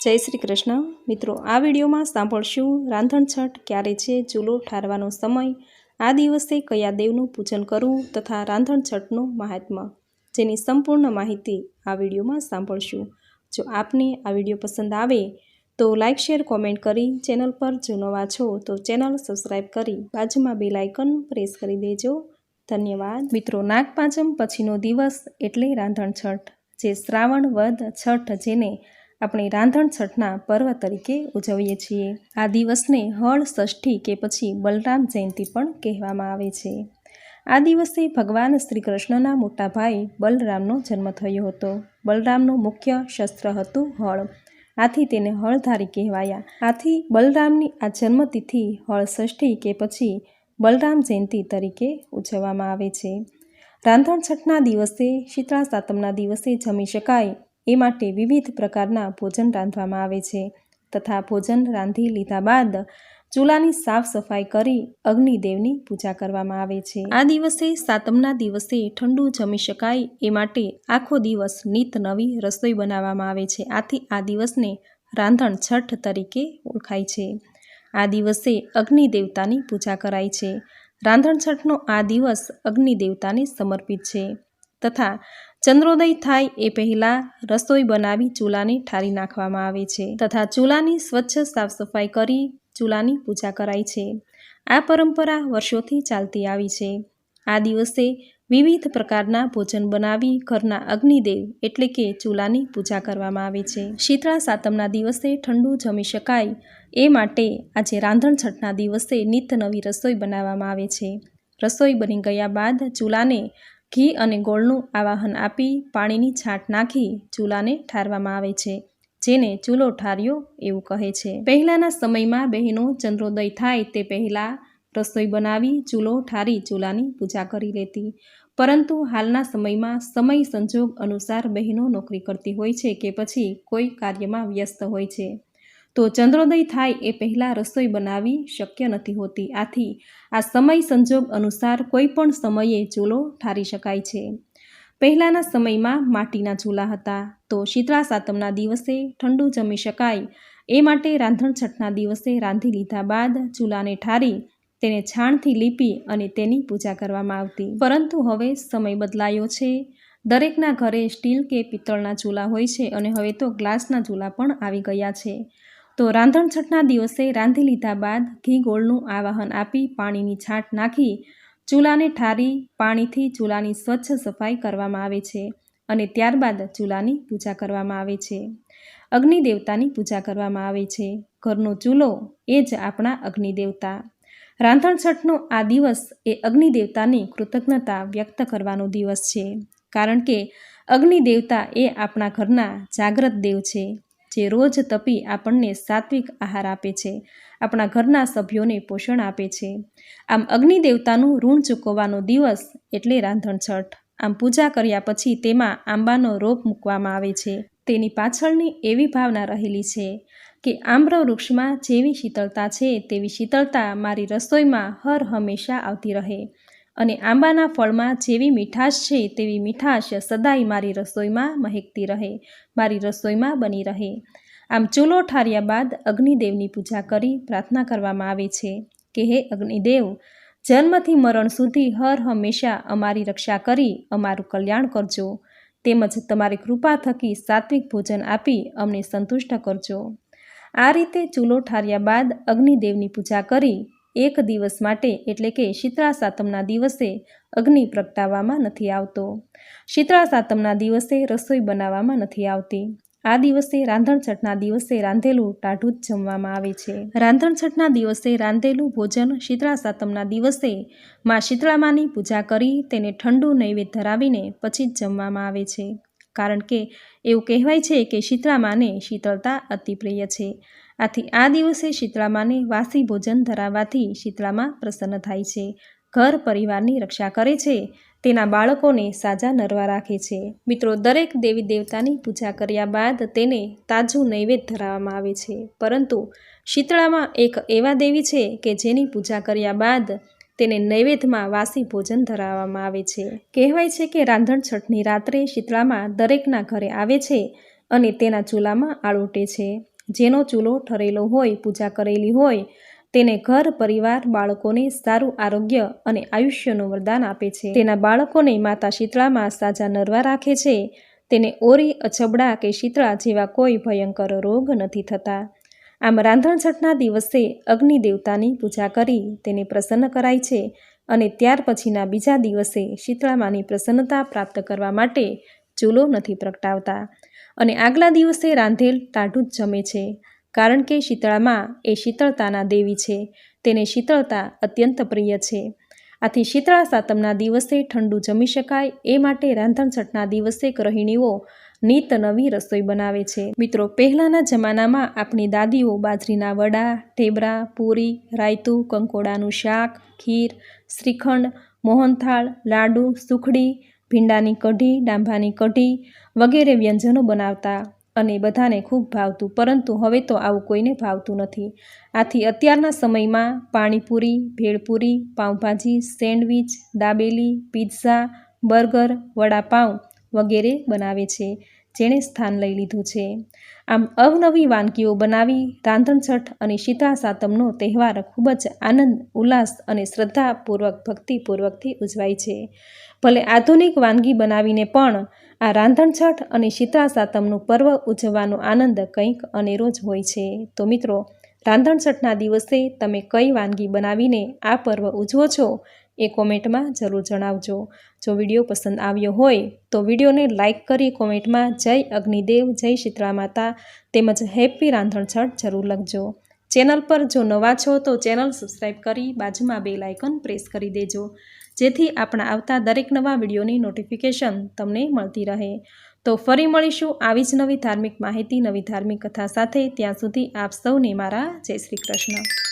જય શ્રી કૃષ્ણ. મિત્રો, આ વિડીયોમાં સાંભળશું રાંધણછઠ ક્યારે છે, ચૂલો ઠારવાનો સમય, આ દિવસે કયા દેવનું પૂજન કરવું તથા રાંધણછઠનું મહાત્મ્ય જેની સંપૂર્ણ માહિતી આ વિડીયોમાં સાંભળશું. જો આપને આ વીડિયો પસંદ આવે તો લાઇક શેર, કોમેન્ટ કરી ચેનલ પર જો નવા છો તો ચેનલ સબસ્ક્રાઈબ કરી બાજુમાં બેલ આઇકન પ્રેસ કરી દેજો. ધન્યવાદ. મિત્રો, નાગપાંચમ પછીનો દિવસ એટલે રાંધણછઠ જે શ્રાવણ વદ છઠ જેને આપણે રાંધણ છઠના પર્વ તરીકે ઉજવીએ છીએ. આ દિવસને હળ, ષષ્ઠી કે પછી બલરામ જયંતિ પણ કહેવામાં આવે છે. આ દિવસે ભગવાન શ્રી કૃષ્ણના મોટા ભાઈ બલરામનો જન્મ થયો હતો. બલરામનું મુખ્ય શસ્ત્ર હતું હળ. આથી તેને હળધારી કહેવાયા. આથી બલરામની આ જન્મતિથિ હળ, ષષ્ઠી કે પછી બલરામ જયંતિ તરીકે ઉજવવામાં આવે છે. રાંધણ છઠના દિવસે શીતળા સાતમના દિવસે જમી શકાય એ માટે વિવિધ પ્રકારના ભોજન રાંધવામાં આવે છે તથા ભોજન રાંધી લીધા બાદ ચૂલાની સાફ સફાઈ કરી અગ્નિદેવની પૂજા કરવામાં આવે છે. આ દિવસે સાતમના દિવસે ઠંડુ જમી શકાય એ માટે આખો દિવસ નિત નવી રસોઈ બનાવવામાં આવે છે. આથી આ દિવસને રાંધણ છઠ તરીકે ઓળખાય છે. આ દિવસે અગ્નિ દેવતાની પૂજા કરાય છે. રાંધણ છઠનો આ દિવસ અગ્નિ દેવતાને સમર્પિત છે તથા ચંદ્રોદય થાય એ પહેલાં રસોઈ બનાવી ચૂલાને ઠારી નાખવામાં આવે છે તથા ચૂલાની સ્વચ્છ સાફ સફાઈ કરી ચૂલાની પૂજા કરાય છે. આ પરંપરા વર્ષોથી ચાલતી આવી છે. આ દિવસે વિવિધ પ્રકારના ભોજન બનાવી ઘરના અગ્નિદેવ એટલે કે ચૂલાની પૂજા કરવામાં આવે છે. શીતળા સાતમના દિવસે ઠંડુ જમી શકાય એ માટે આજે રાંધણ છઠના દિવસે નિત નવી રસોઈ બનાવવામાં આવે છે. રસોઈ બની ગયા બાદ ચૂલાને ઘી અને ગોળનું આવાહન આપી પાણીની છાંટ નાખી ચૂલાને ઠારવામાં આવે છે, જેને ચૂલો ઠાર્યો એવું કહે છે. પહેલાંના સમયમાં બહેનો ચંદ્રોદય થાય તે પહેલાં રસોઈ બનાવી ચૂલો ઠારી ચૂલાની પૂજા કરી લેતી. પરંતુ હાલના સમયમાં સમય સંજોગ અનુસાર બહેનો નોકરી કરતી હોય છે કે પછી કોઈ કાર્યમાં વ્યસ્ત હોય છે. તો ચંદ્રોદય થાય એ પહેલાં રસોઈ બનાવવી શક્ય નથી હોતી. આથી આ સમય સંજોગ અનુસાર કોઈ પણ સમયે ચૂલો ઠારી શકાય છે. પહેલાંના સમયમાં માટીના ચૂલા હતા. તો શીતળા સાતમના દિવસે ઠંડુ જમી શકાય. એ માટે રાંધણછઠના દિવસે રાંધી લીધા બાદ ચૂલાને ઠારી, તેને છાણથી લીપી અને તેની પૂજા કરવામાં આવતી. પરંતુ હવે સમય બદલાયો છે. દરેકના ઘરે સ્ટીલ કે પિત્તળના ચૂલા હોય છે અને હવે તો ગ્લાસના ચૂલા પણ આવી ગયા છે. તો રાંધણછઠના દિવસે રાંધી લીધા બાદ ઘી ગોળનું આવાહન આપી પાણીની છાંટ નાખી, ચૂલાને ઠારી, પાણીથી ચૂલાની સ્વચ્છ સફાઈ કરવામાં આવે છે અને ત્યારબાદ ચૂલાની પૂજા કરવામાં આવે છે. અગ્નિ દેવતાની પૂજા કરવામાં આવે છે. ઘરનો ચૂલો એ જ આપણા અગ્નિ દેવતા. રાંધણછઠનો આ દિવસ એ અગ્નિ દેવતાની કૃતજ્ઞતા વ્યક્ત કરવાનો દિવસ છે. કારણ કે અગ્નિ દેવતા એ આપણા ઘરના જાગ્રત દેવ છે. જે રોજ તપી આપણને સાત્વિક આહાર આપે છે, આપણા ઘરના સભ્યોને પોષણ આપે છે. આમ અગ્નિ દેવતાનું ઋણ ચૂકવવાનો દિવસ એટલે રાંધણછઠ આમ પૂજા કર્યા પછી તેમાં આંબાનો રોપ મૂકવામાં આવે છે. તેની પાછળની એવી ભાવના રહેલી છે કે આમ્ર વૃક્ષમાં જેવી શીતળતા છે તેવી શીતળતા મારી રસોઈમાં હર હંમેશા આવતી રહે. અને આંબાના ફળમાં જેવી મીઠાશ છે, તેવી મીઠાશ સદાય મારી રસોઈમાં મહેકતી રહે, મારી રસોઈમાં બની રહે. આમ ચૂલો ઠાર્યા બાદ અગ્નિદેવની પૂજા કરી પ્રાર્થના કરવામાં આવે છે કે હે અગ્નિદેવ, જન્મથી મરણ સુધી હર હંમેશા અમારી રક્ષા કરી, અમારું કલ્યાણ કરજો. તેમજ તમારી કૃપા થકી સાત્વિક ભોજન આપી અમને સંતુષ્ટ કરજો. આ રીતે ચૂલો ઠાર્યા બાદ અગ્નિદેવની પૂજા કરી એક દિવસ માટે એટલે કે શીતળા સાતમના દિવસે અગ્નિ પ્રગટાવવામાં નથી આવતો. શીતળા સાતમના દિવસે રસોઈ બનાવવામાં નથી આવતી. આ દિવસે રાંધણછઠના દિવસે રાંધેલું ટાઢું જ જમવામાં આવે છે. રાંધણછઠના દિવસે રાંધેલું ભોજન શીતળા સાતમના દિવસે માં શીતળામાની પૂજા કરી તેને ઠંડુ નૈવેદ્ય ધરાવીને પછી જ જમવામાં આવે છે. કારણ કે એવું કહેવાય છે કે શીતળામાને શીતળતા અતિ પ્રિય છે. આથી આ દિવસે શીતળામાને વાસી ભોજન ધરાવવાથી શીતળામાં પ્રસન્ન થાય છે. ઘર પરિવારની રક્ષા કરે છે. તેના બાળકોને સાજા નરવા રાખે છે. મિત્રો, દરેક દેવી દેવતાની પૂજા કર્યા બાદ તેને તાજું નૈવેદ્ય ધરાવવામાં આવે છે. પરંતુ શીતળામાં એક એવા દેવી છે કે જેની પૂજા કર્યા બાદ તેને નૈવેદ્યમાં વાસી ભોજન ધરાવવામાં આવે છે. કહેવાય છે કે રાંધણ છઠની રાત્રે શીતળામાં દરેકના ઘરે આવે છે અને તેના ચૂલામાં આળોટે છે. જેનો ચૂલો ઠરેલો હોય, પૂજા કરેલી હોય, તેને ઘર, પરિવાર, બાળકોને સારું આરોગ્ય અને આયુષ્યનું વરદાન આપે છે. તેના બાળકોને માતા શીતળામાં સાજા નરવા રાખે છે. તેને ઓરી, અછબડા કે શીતળા જેવા કોઈ ભયંકર રોગ નથી થતા. આમ રાંધણછઠના દિવસે અગ્નિ દેવતાની પૂજા કરી તેને પ્રસન્ન કરાય છે અને ત્યાર પછીના બીજા દિવસે શીતળામાની પ્રસન્નતા પ્રાપ્ત કરવા માટે ચૂલો નથી પ્રગટાવતા. અને આગલા દિવસે રાંધેલ ટાઢું જ જમે છે. કારણ કે શીતળામાં એ શીતળતાના દેવી છે. તેને શીતળતા અત્યંત પ્રિય છે. આથી શીતળા સાતમના દિવસે ઠંડુ જમી શકાય એ માટે રાંધણછઠના દિવસે ગૃહિણીઓ નિત નવી રસોઈ બનાવે છે. મિત્રો, પહેલાંના જમાનામાં આપણી દાદીઓ બાજરીના વડા, ઢેબરા, પૂરી, રાયતું, કંકોડાનું શાક, ખીર, શ્રીખંડ, મોહનથાળ, લાડુ, સુખડી ભીંડાની કઢી, ડાંભાની કઢી વગેરે વ્યંજનો બનાવતા અને બધાને ખૂબ ભાવતું. પરંતુ હવે તો આવું કોઈને ભાવતું નથી. આથી અત્યારના સમયમાં panipuri, bhelpuri, pavbhaji, sandwich, dabeli pizza burger, vadapav વગેરે બનાવે છે. જેણે સ્થાન લઈ લીધું છે. આમ અવનવી વાનગીઓ બનાવી રાંધણછઠ અને શીતળા સાતમનો તહેવાર ખૂબ જ આનંદ, ઉલ્લાસ અને શ્રદ્ધાપૂર્વક, ભક્તિપૂર્વકથી ઉજવાય છે. ભલે આધુનિક વાનગી બનાવીને પણ આ રાંધણછઠ અને શીતળા સાતમનું પર્વ ઉજવવાનો આનંદ કંઈક અનેરો જ હોય છે. તો મિત્રો રાંધણછઠના દિવસે તમે કઈ વાનગી બનાવીને આ પર્વ ઉજવો છો? એ કોમેન્ટમાં જરૂર જણાવજો. જો વીડિયો પસંદ આવ્યો હોય તો વિડીયોને લાઇક કરી કોમેન્ટમાં જય અગ્નિદેવ, જય શીતળા માતા તેમજ હેપી રાંધણછઠ જરૂર લખજો. ચેનલ પર જો નવા છો તો ચેનલ સબસ્ક્રાઈબ કરી બાજુમાં બે લાઇકન પ્રેસ કરી દેજો. જેથી આપણા આવતા દરેક નવા વિડીયોની નોટિફિકેશન તમને મળતી રહે. તો ફરી મળીશું આવી જ નવી ધાર્મિક માહિતી, નવી ધાર્મિક કથા સાથે. ત્યાં સુધી આપ સૌને મારા જય શ્રી કૃષ્ણ.